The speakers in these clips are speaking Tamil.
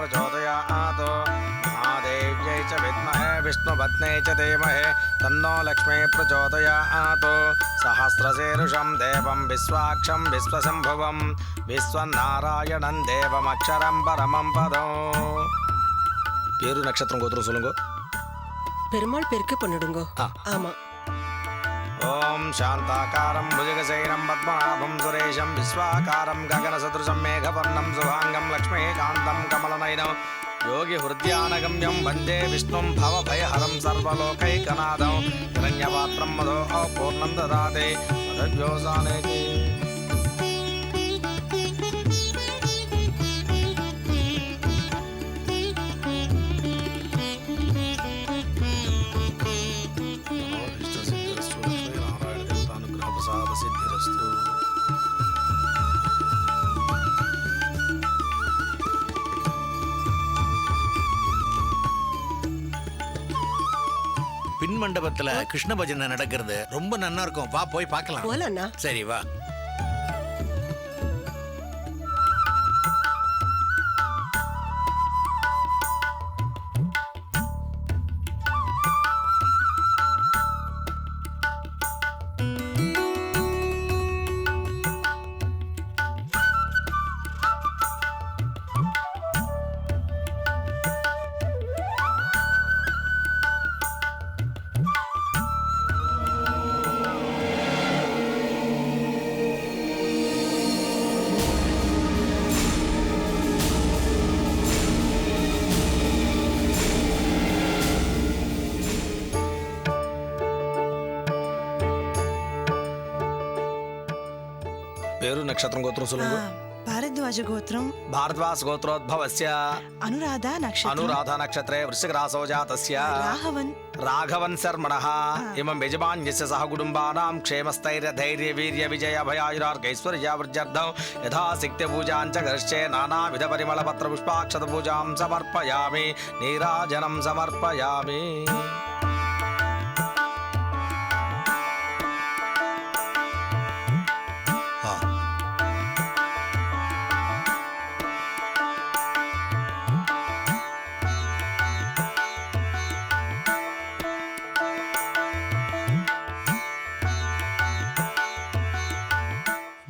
प्रचोदयात् महादेव्यै च विद्महे विष्णुपत्न्यै च धीमहि तन्नो लक्ष्मी प्रचोदयात् सहस्रशीर्षं देवं विश्वाक्षं विश्वशम्भुवं विश्वनारायणं देवमक्षरं परमं पदम् பேரு நட்சத்திரம் கோத்திரம் சொல்லுங்க பெருமாள் பேருக்கு பண்ணிடுங்க ஆ. ஆமா ॐ शान्ताकारं भुजगशयनं पद्मनाभं सुरेशं विश्वाकारं गगनसदृशं मेघवर्णं शुभांगं लक्ष्मीकान्तं कमलनयनं योगिहृद्यानगम्यं वंदे विष्णुं भवभयहरं सर्वलोकैकनादं हिरण्यपात्रं मधो पूर्णं ददाते मधव्योसानेति மண்டபத்துல கிருஷ்ண பஜனை நடக்கிறது. ரொம்ப நன்னா இருக்கும். வா போய் பார்க்கலாம். சரி வா. నక్షత్రం గోత్రం సులంగు భారద్వాజ గోత్రం. భారద్వాజ గోత్రోద్భవస్య. అనురాధ నక్షత్రం. అనురాధ నక్షత్రే వృషిక రాసో జాతస్య. రాఘవన్. రాఘవన్ శర్మణః. ఇమం యజమాన్యస్య సహ కుటుంబానాం క్షేమస్థైర్య ధైర్య వీర్య విజయ భయాయురార్గైశ్వర్య వృజ్యర్థం యథాశక్తి పూజాం చ గర్షే నానా విధ పరిమళ పత్ర పుష్పాక్షత పూజాం సమర్పయామి. నీరాజనం సమర్పయామి.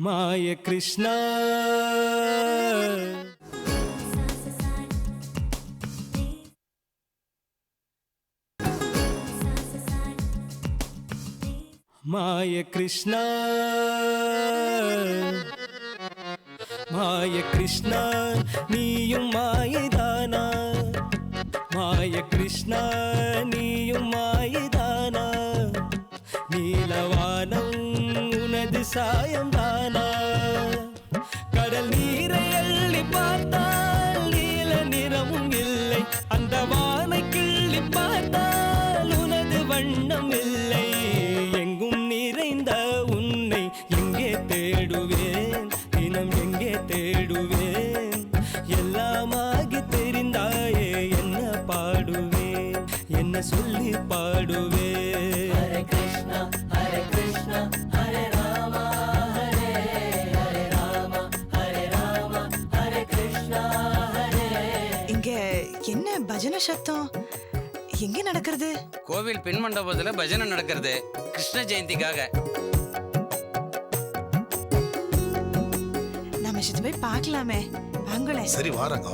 மாய கிருஷ்ணா மாய கிருஷ்ணா மாய கிருஷ்ணா நீயும் மாயதானா மாய கிருஷ்ணா நீயும் மாயதானா நீலவானம் உனது சாயம் பஜனை சத்தம் எங்க நடக்கிறது? கோவில் பின் மண்டபத்துல பஜனை நடக்கிறது. கிருஷ்ண ஜெயந்திக்காக. நம்ம சித்து போய் பார்க்கலாமே. வாங்களேன் சரி வாரங்க.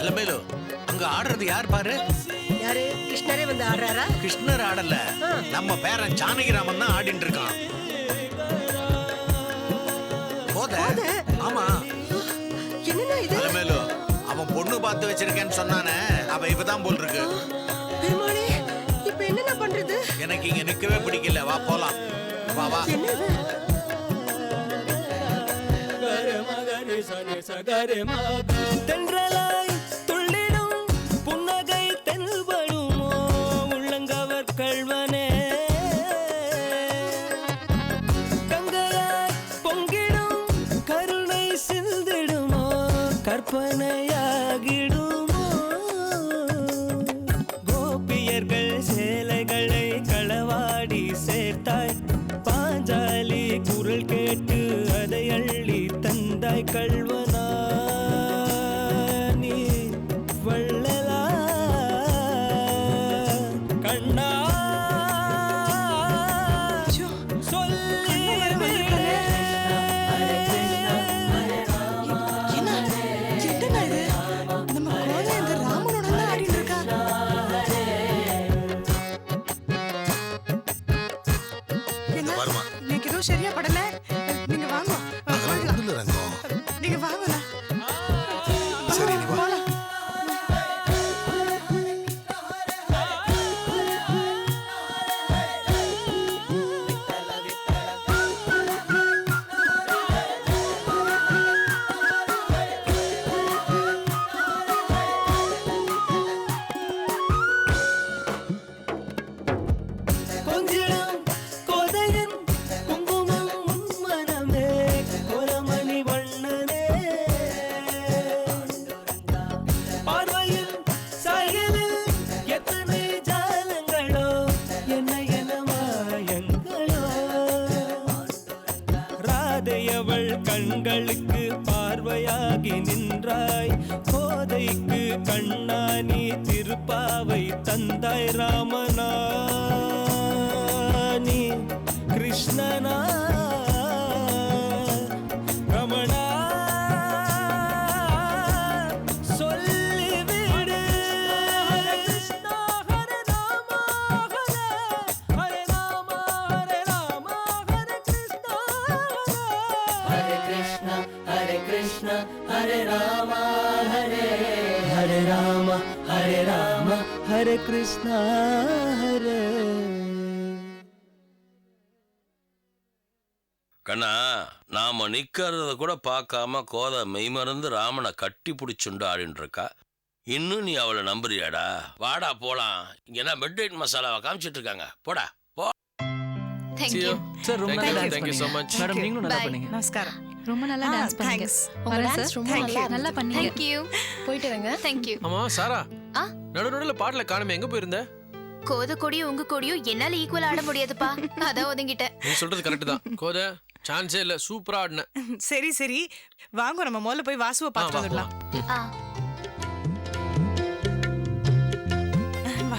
அலமேலு அங்க ஆடுறது யார் பாரு? யாரு? கிருஷ்ணரே வந்து ஆடுறாரா? கிருஷ்ணர் ஆடல. நம்ம பேரன் ஜானகிராமன் தான் ஆடிட்டு இருக்கான் போத? ஆமா. என்னண்ணா இது? அலமேலு அவன் பொண்ணு பார்த்து வச்சிருக்கேன்னு சொன்னானே. அவ இப்பதான் போல் இருக்கு பெருமாளே இப்ப என்னண்ணா பண்றது? எனக்கு இங்க நிக்கவே பிடிக்கல. வா போலாம். வா வா. என்ன தென்றலாய் கண்ணா ராதையவள் கண்களுக்கு பார்வையாகி நின்றாய். கோதைக்கு கண்ணானி திருப்பாவை தந்தாய் ராமனா நீ கிருஷ்ணனா ஹரே கிருஷ்ணா ஹரே கிருஷ்ணா ஹரே ராமா ஹரே ஹரே ராமா ஹரே ராமா ஹரே கிருஷ்ணா கண்ணா நாம நிக்கிறத கூட பார்க்காம கோத மெய்மறந்து ராமனை கட்டி பிடிச்சுண்டு ஆடின்னு இருக்கா இன்னும் நீ அவளை நம்புறியாடா? வாடா போலாம். இங்க பெட் மசாலாவை காமிச்சிட்டு இருக்காங்க. போடா. போ தேங்க்யூ சார் ரொம்ப Thank நல்லா you. Thank you so much madam நீங்களும் நல்லா Bye. பண்ணீங்க. நமஸ்காரம் ரொம்ப நல்லா டான்ஸ் பண்ணீங்க. thanks. உங்க வரேன் டான்ஸ் sir. ரொம்ப Thank நல்லா you. நல்லா பண்ணீங்க. தேங்க்யூ போயிட்டு வரேங்க தேங்க்யூ ஆமா சாரா. ஆ? நடு நடுவில் பாட்டுல காணுமே எங்க போயிருந்த? கோத கொடியும் உங்க கொடியும் என்னால ஈக்குவல் ஆட முடியாதுப்பா. அதான் ஒதுங்கிட்டேன் நீ சொல்றது கரெக்ட் தான். கோதை சான்ஸே இல்ல. சூப்பரா ஆடின. சரி சரி. வாங்க நம்ம முதல்ல போய் வாசுவை பார்த்து வா, வந்துடலாம். ஆ.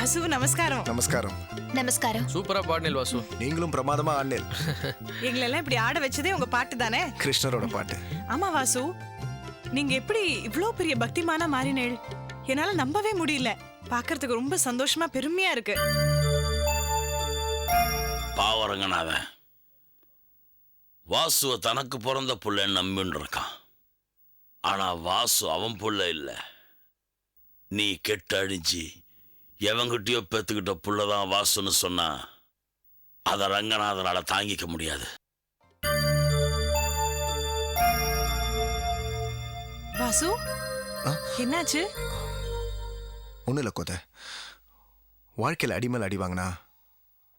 வாசு நமஸ்காரம். நமஸ்காரம். நமஸ்காரம். சூப்பரா பாடினேல் வாசு. நீங்களும் பிரமாதமா ஆடினேன் எங்களெல்லாம் இப்படி ஆட வச்சதே உங்க பாட்டு தானே? கிருஷ்ணரோட பாட்டு. ஆமா வாசு. நீங்க எப்படி இவ்ளோ பெரிய பக்திமானா மாறினேள் என்னால நம்பவே முடியல. பார்க்கிறதுக்கு ரொம்ப சந்தோஷமா பெருமையா இருக்கு. பாவரங்கனாவன் வாசுவ தனக்கு பிறந்த புள்ளன்னு நம்பின்னு இருக்கான் ஆனா வாசு அவன் புள்ள இல்ல. நீ கெட்டு அழிஞ்சு எவங்கிட்டயோ பெத்துக்கிட்ட புள்ளதான் வாசுன்னு சொன்னா அத ரங்கநாதனால தாங்கிக்க முடியாது. வாசு? என்னாச்சு? ஒன்றும் இல்லை கோதை. வாழ்க்கையில் அடிமேல் அடி வாங்கினா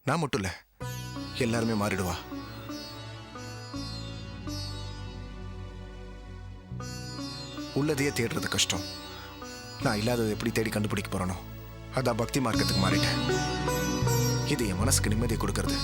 நான் மட்டும் இல்லை எல்லாருமே மாறிடுவா. உள்ளதையே தேடுறது கஷ்டம். நான் இல்லாததை எப்படி தேடி கண்டுபிடிக்க போறேனோ? அதான் பக்தி மார்க்கத்துக்கு மாறிட்டேன். இது என் மனசுக்கு நிம்மதியை கொடுக்கறது.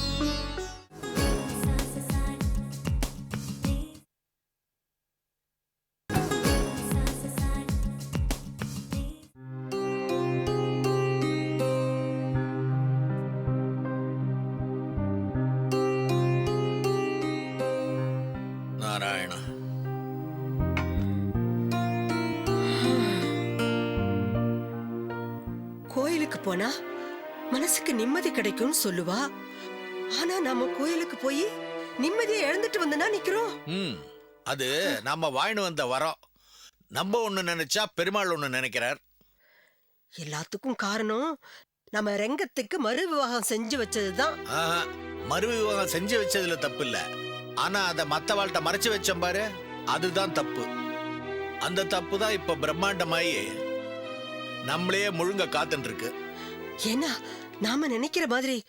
போனா மனசுக்கு நிம்மதி கிடைக்கும்னு சொல்லுவா. ஆனா நாம கோயிலுக்கு போய் நிம்மதியை இழந்துட்டு வந்தனா நிக்கிறோம். ம் அது நம்ம வாழ்ந்து வந்த வரோம். நம்ம ஒண்ணு நினைச்சா பெருமாள் ஒண்ணு நினைக்கிறார். எல்லாத்துக்கும் காரணம் நம்ம ரெங்கத்துக்கு மறு விவாகம் செஞ்சு வச்சதுதான். ஆஹா, மறு விவாகம் செஞ்சு வச்சதுல தப்பு இல்ல ஆனா அத மத்த வாழ்கிட்ட மறைச்சு வச்சோம் பாரு அதுதான் தப்பு. அந்த தப்பு தான் இப்ப பிரம்மாண்டமாயி நம்மளையே முழுங்க காத்துட்டு இருக்கு ஏன்னா நாம நினைக்கிற மாதிரி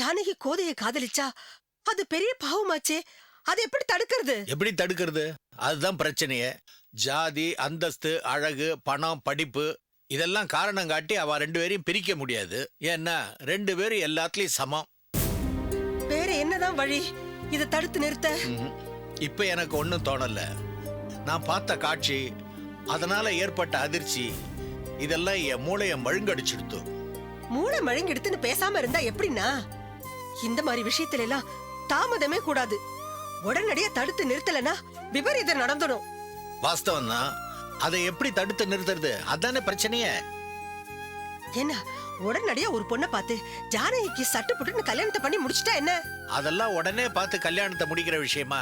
ஜானகி கோதைய காதலிச்சா அது பெரிய பாவமாச்சே. அதை எப்படி தடுக்கிறது? எப்படி தடுக்கிறது? அதுதான் பிரச்சனையே. ஜாதி அந்தஸ்து அழகு பணம் படிப்பு இதெல்லாம் காரணம் காட்டி அவ ரெண்டு பேரையும் பிரிக்க முடியாது. ஏன்னா ரெண்டு பேரும் எல்லாத்துலயும் சமம். வேற என்னதான் வழி? இதை தடுத்து நிறுத்த. இப்ப எனக்கு ஒண்ணும் தோணல. நான் பார்த்த காட்சி அதனால ஏற்பட்ட அதிர்ச்சி இதெல்லாம் என் மூளைய மழுங்கடிச்சிடுத்து. மூளை மழுங்கெடுத்துன்னு பேசாம இருந்தா எப்படின்னா? இந்த மாதிரி விஷயத்துல எல்லாம் தாமதமே கூடாது. உடனடியா தடுத்து நிறுத்தலனா விபரீதம் நடந்துடும் வாஸ்தவம் தான் அதை எப்படி தடுத்து நிறுத்துறது? அதானே பிரச்சனையே. என்ன உடனடியா ஒரு பொண்ணை பார்த்து ஜானகிக்கு சட்டு புட்டுன்னு கல்யாணத்தை பண்ணி முடிச்சிட்டா என்ன? அதெல்லாம் உடனே பார்த்து கல்யாணத்தை முடிக்கிற விஷயமா?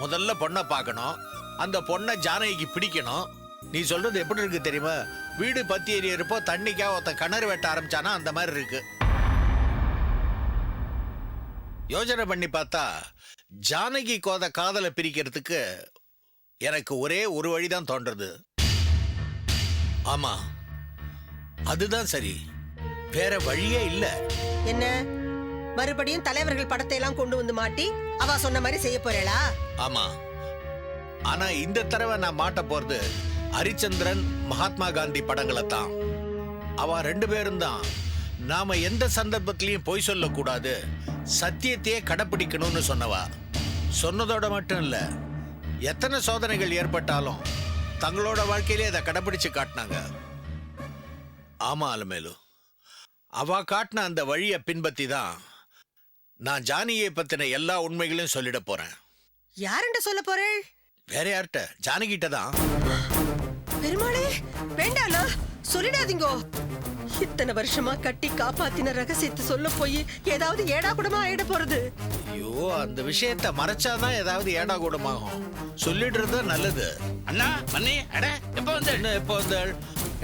முதல்ல பொண்ணை பார்க்கணும். அந்த பொண்ணை ஜானகிக்கு பிடிக்கணும். நீ சொல்றது எப்படி இருக்கு தெரியுமா? வீடு பத்தி எரியறப்போ தண்ணிக்கா ஒருத்தன் கிணறு வெட்ட ஆரம்பிச்சானா அந்த மாதிரி இருக்கு. யோசனை பண்ணி பார்த்தா ஜானகி கோத காதலை பிரிக்கிறதுக்கு எனக்கு ஒரே ஒரு வழிதான் தோன்றது. ஆமா அதுதான் சரி. வேற வழியே இல்லை. என்ன? மறுபடியும் தலைவர்கள் படத்தை எல்லாம் கொண்டு வந்து மாட்டி அவ சொன்ன மாதிரி செய்ய போறேளா? ஆமா. ஆனா இந்த தடவை நான் மாட்ட போறது ஹரிச்சந்திரன் மகாத்மா காந்தி படங்களை தான் அவ ரெண்டு பேரும் தான். நாம எந்த சந்தர்ப்பத்திலையும் பொய் சொல்லக்கூடாது. சத்தியத்தையே கடைப்பிடிக்கணும்னு சொன்னவா. சொன்னதோட மட்டும் இல்ல எத்தனை சோதனைகள் ஏற்பட்டாலும் தங்களோட வாழ்க்கையிலே அதை கடைப்பிடிச்சு காட்டினாங்க. ஆமா அலமேலு. அவ காட்டின அந்த வழியை பின்பற்றி தான் நான் ஜானியை பத்தின எல்லா உண்மைகளையும் சொல்லிட போறேன். யாருண்ட சொல்ல போறேள் வேற யார்கிட்ட? ஜானகிட்ட தான். பெருமாளே வேண்டாண்ணா சொல்லிடாதீங்கோ. இத்தனை வருஷமா கட்டி காப்பாத்தின ரகசியத்தை சொல்ல போய் ஏதாவது ஏடா கூடமா ஆயிட போறது? ஐயோ அந்த விஷயத்த மறைச்சாதான் ஏதாவது ஏடா கூடமாகும். சொல்லிடுறது நல்லது. அண்ணா மண்ணி அட எப்ப வந்து? என்ன எப்போ வந்தாள்?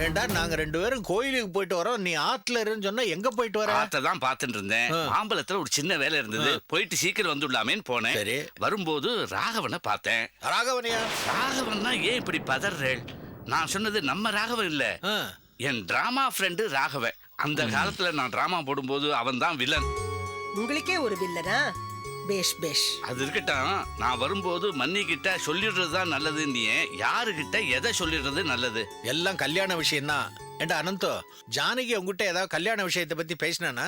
ஏண்டா நாங்க ரெண்டு பேரும் கோயிலுக்கு போயிட்டு வரோம். நீ ஆத்துல இருன்னு சொன்னா எங்க போயிட்டு வர? ஆத்த தான் பார்த்துட்டு இருந்தேன். மாம்பழத்துல ஒரு சின்ன வேலை இருந்தது. போயிட்டு சீக்கிரம் வந்துடலாமேன்னு போனேன். சரி. வரும்போது ராகவனை பார்த்தேன். ராகவனியா? ராகவன்னா ஏன் இப்படி பதறேள்? நான் சொன்னது நம்ம ராகவன் இல்ல. என் டிராமா ஃப்ரெண்டு ராகவன். அந்த காலத்துல நான் டிராமா போடும்போது அவன் தான் வில்லன் உங்களுக்கே ஒரு வில்லனா பேஷ் பேஷ். அது இருக்கட்டும். நான் வரும்போது மன்னி கிட்ட சொல்லிடுறது தான் நல்லது நீ யாருகிட்ட எதை சொல்லிடுறது நல்லது? எல்லாம் கல்யாண விஷயம் தான் ஏண்டா அனந்தோ ஜானகி உங்ககிட்ட ஏதாவது கல்யாண விஷயத்தை பத்தி பேசினானா?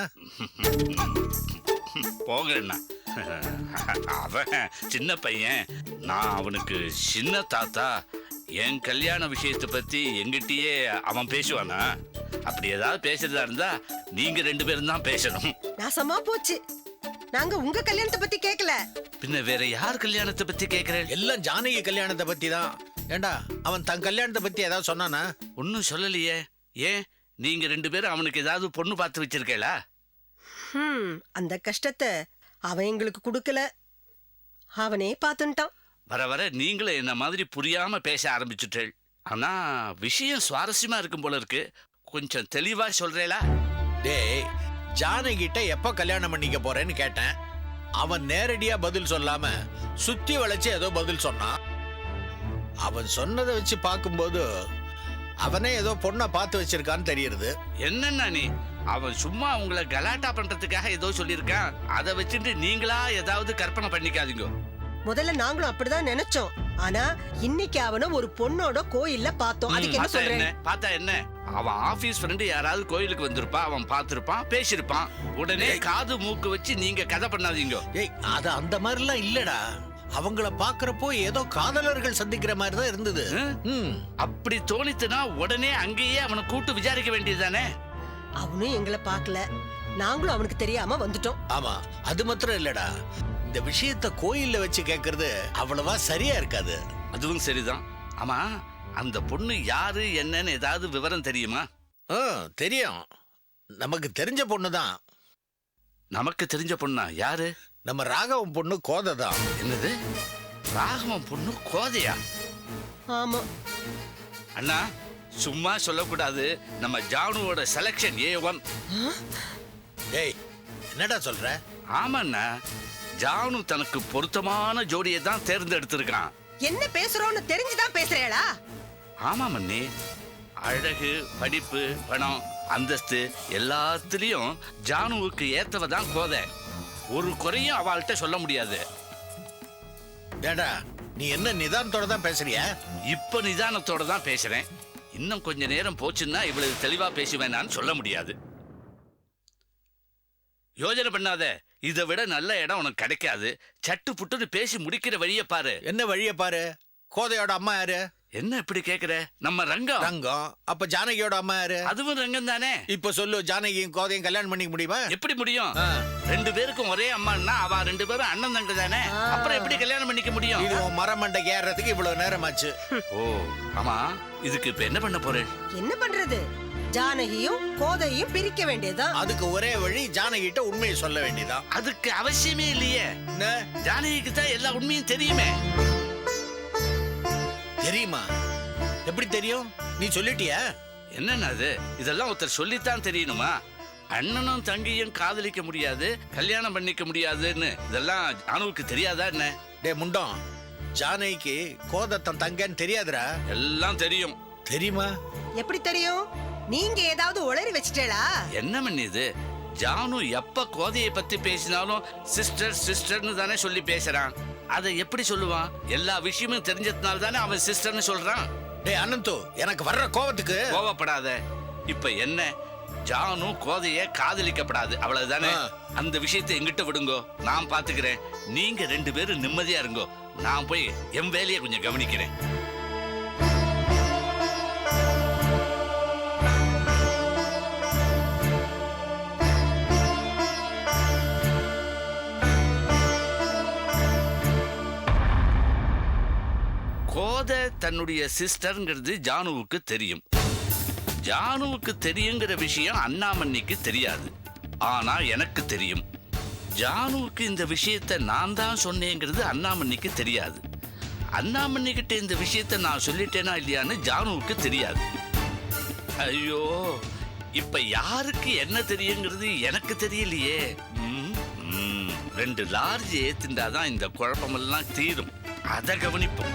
போகண்ணா அவன் சின்ன பையன். நான் அவனுக்கு சின்ன தாத்தா. என் கல்யாண விஷயத்தை பத்தி எங்கிட்டயே அவன் பேசுவானா? அப்படி ஏதாவது பேசுறதா இருந்தா நீங்க ரெண்டு பேரும் தான் பேசணும். நாசமா போச்சு. நாங்க உங்க கல்யாணத்தை பத்தி கேக்கல. பின்ன வேற யார் கல்யாணத்தை பத்தி கேக்குறேன்? எல்லாம் ஜானகி கல்யாணத்தை பத்தி தான். ஏண்டா அவன் தன் கல்யாணத்தை பத்தி ஏதாவது சொன்னானா? ஒன்னும் சொல்லலையே. ஏன்? நீங்க ரெண்டு பேரும் அவனுக்கு ஏதாவது பொண்ணு பார்த்து வச்சிருக்கேளா? அந்த கஷ்டத்தை அவன் எங்களுக்கு கொடுக்கல. அவனே பார்த்துட்டான் வர வர நீங்களும் என்ன மாதிரி புரியாம பேச ஆரம்பிச்சுட்டேள். ஆனா விஷயம் சுவாரஸ்யமா இருக்கும் போல இருக்கு. கொஞ்சம் தெளிவா சொல்றேளா? டேய் ஜானகிட்ட எப்ப கல்யாணம் பண்ணிக்க போறேன்னு கேட்டேன். அவன் நேரடியா பதில் சொல்லாம சுத்தி வளைச்சு ஏதோ பதில் சொன்னான். அவன் சொன்னதை வச்சு பார்க்கும்போது அவனே ஏதோ பொண்ணை பார்த்து வச்சிருக்கான்னு தெரியுது என்னன்னா நீ? அவன் சும்மா உங்களை கலாட்டா பண்றதுக்காக ஏதோ சொல்லியிருக்கான். அதை வச்சுட்டு நீங்களா ஏதாவது கற்பனை பண்ணிக்காதீங்க. முதல்ல நாங்களும் அப்படிதான் நினைச்சோம். ஆனா இன்னைக்கு அவன ஒரு பொண்ணோட கோயில்ல பார்த்தோம். அதுக்கு என்ன சொல்றேன்? பார்த்தா என்ன? அவன் ஆபீஸ் ஃப்ரெண்டு யாராவது கோயிலுக்கு வந்திருப்பா அவன் பார்த்திருப்பான் பேசியிருப்பான். உடனே காது மூக்கு வச்சு நீங்க கதை பண்ணாதீங்க. ஏய் அது அந்த மாதிரிலாம் இல்லடா. அவங்கள பாக்குறப்போ ஏதோ காதலர்கள் சந்திக்கிற மாதிரி தான் இருந்தது. அப்படி தோணித்துனா உடனே அங்கேயே அவனை கூட்டு விசாரிக்க வேண்டியதுதானே? அவனும் எங்களை பார்க்கல. நாங்களும் அவனுக்கு தெரியாம வந்துட்டோம். ஆமா அது மாத்திரம் இல்லடா. இந்த விஷயத்த கோயில்ல வச்சு கேக்குறது அவ்வளவா சரியா இருக்காது. அதுவும் சரிதான். ஆமா அந்த பொண்ணு யாரு என்னன்னு ஏதாவது விவரம் தெரியுமா? ஆ, தெரியும். நமக்கு தெரிஞ்ச பொண்ணு தான் நமக்கு தெரிஞ்ச பொண்ணா? யாரு? நம்ம ராகவன் பொண்ணு கோதை தான் என்னது? ராகவன் பொண்ணு கோதையா? ஆமா. அண்ணா சும்மா சொல்லக்கூடாது. நம்ம ஜானுவோட செலக்ஷன் ஏ ஒன் ஏய் என்னடா சொல்ற? ஆமாண்ணா. ஜானு தனக்கு பொருத்தமான ஜோடியை தான் தேர்ந்தெடுத்திருக்கான். என்ன பேசுறோம்னு தெரிஞ்சுதான் பேசுறேளா? ஆமா மண்ணி அழகு படிப்பு பணம் அந்தஸ்து எல்லாத்துலயும் ஜானுவுக்கு ஏத்தவ தான் கோதை. ஒரு குறையும் அவள்கிட்ட சொல்ல முடியாது. ஏடா நீ என்ன நிதானத்தோட தான் பேசுறியா? இப்ப நிதானத்தோட தான் பேசுறேன். இன்னும் கொஞ்ச நேரம் போச்சுன்னா இவ்வளவு தெளிவா பேசுவேனான்னு சொல்ல முடியாது. யோசனை பண்ணாத. இதை விட நல்ல இடம் உனக்கு கிடைக்காது. சட்டு புட்டுன்னு பேசி முடிக்கிற வழியை பாரு. என்ன வழிய பாரு? கோதையோட அம்மா யாரு? என்ன இப்படி கேக்குற? நம்ம ரங்கம். ரங்கம். அப்ப ஜானகியோட அம்மா யாரு? அதுவும் ரங்கம் தானே. இப்ப சொல்லு ஜானகியும் கோதையும் கல்யாணம் பண்ணிக்க முடியுமா? எப்படி முடியும். ரெண்டு பேருக்கும் ஒரே அம்மான்னா அவ ரெண்டு பேரும் அண்ணன் தங்க தானே. அப்புறம் எப்படி கல்யாணம் பண்ணிக்க முடியும்? இது உன் மரமண்டை ஏறுறதுக்கு இவ்வளவு நேரம் ஆச்சு ஓ ஆமா. இதுக்கு இப்ப என்ன பண்ண போறேன் என்ன பண்றது? ஜானகியும் கோதையும் பிரிக்க வேண்டியதுதான். அதுக்கு ஒரே வழி ஜானகிட்ட உண்மையை சொல்ல வேண்டியதான் அதுக்கு அவசியமே இல்லையே. என்ன? ஜானகிக்கு தான் எல்லா உண்மையும் தெரியுமே. தெரியுமா? எப்படி தெரியும்? நீ சொல்லிட்டியா? என்னன்னா அது? இதெல்லாம் ஒருத்தர் சொல்லித்தான் தெரியணுமா? அண்ணனும் தங்கியும் காதலிக்க முடியாது கல்யாணம் பண்ணிக்க முடியாதுன்னு. இதெல்லாம் அணுவுக்கு தெரியாதா என்ன? டே முண்டம். ஜானகிக்கு கோதை தன் தங்கன்னு தெரியாதுடா. எல்லாம் தெரியும். தெரியுமா? எப்படி தெரியும்? நீங்க ஏதாவது உளறி வச்சிட்டேளா? என்ன பண்ணிது ஜானு எப்ப கோதையை பத்தி பேசினாலும் சிஸ்டர் சிஸ்டர்னு தானே சொல்லி பேசுறான். அதை எப்படி சொல்லுவான்? எல்லா விஷயமும் தெரிஞ்சதுனால தானே அவன் சிஸ்டர்னு சொல்றான். டே அனந்து எனக்கு வர்ற கோவத்துக்கு கோவப்படாத. இப்ப என்ன? ஜானு கோதைய காதலிக்கப்படாது. அவ்வளவுதானே. அந்த விஷயத்தை எங்கிட்ட விடுங்கோ. நான் பாத்துக்கிறேன். நீங்க ரெண்டு பேரும் நிம்மதியா இருங்கோ. நான் போய் என் வேலையை கொஞ்சம் கவனிக்கிறேன். கோதை தன்னுடைய சிஸ்டர்ங்கிறது ஜானுவுக்கு தெரியும். ஜானுவுக்கு தெரியுங்கிற விஷயம் அண்ணாமண்ணிக்கு தெரியாது. ஆனா எனக்கு தெரியும். ஜானுவுக்கு இந்த விஷயத்தை நான் தான் சொன்னேங்கிறது அண்ணாமண்ணிக்கு தெரியாது. அண்ணாமணி கிட்ட இந்த விஷயத்தை நான் சொல்லிட்டேனா இல்லையான்னு ஜானுவுக்கு தெரியாது. ஐயோ இப்ப யாருக்கு என்ன தெரியுங்கிறது எனக்கு தெரியலையே. ரெண்டு லார்ஜ் ஏத்திண்டாதான் இந்த குழப்பமெல்லாம் தீரும். அதை கவனிப்போம்.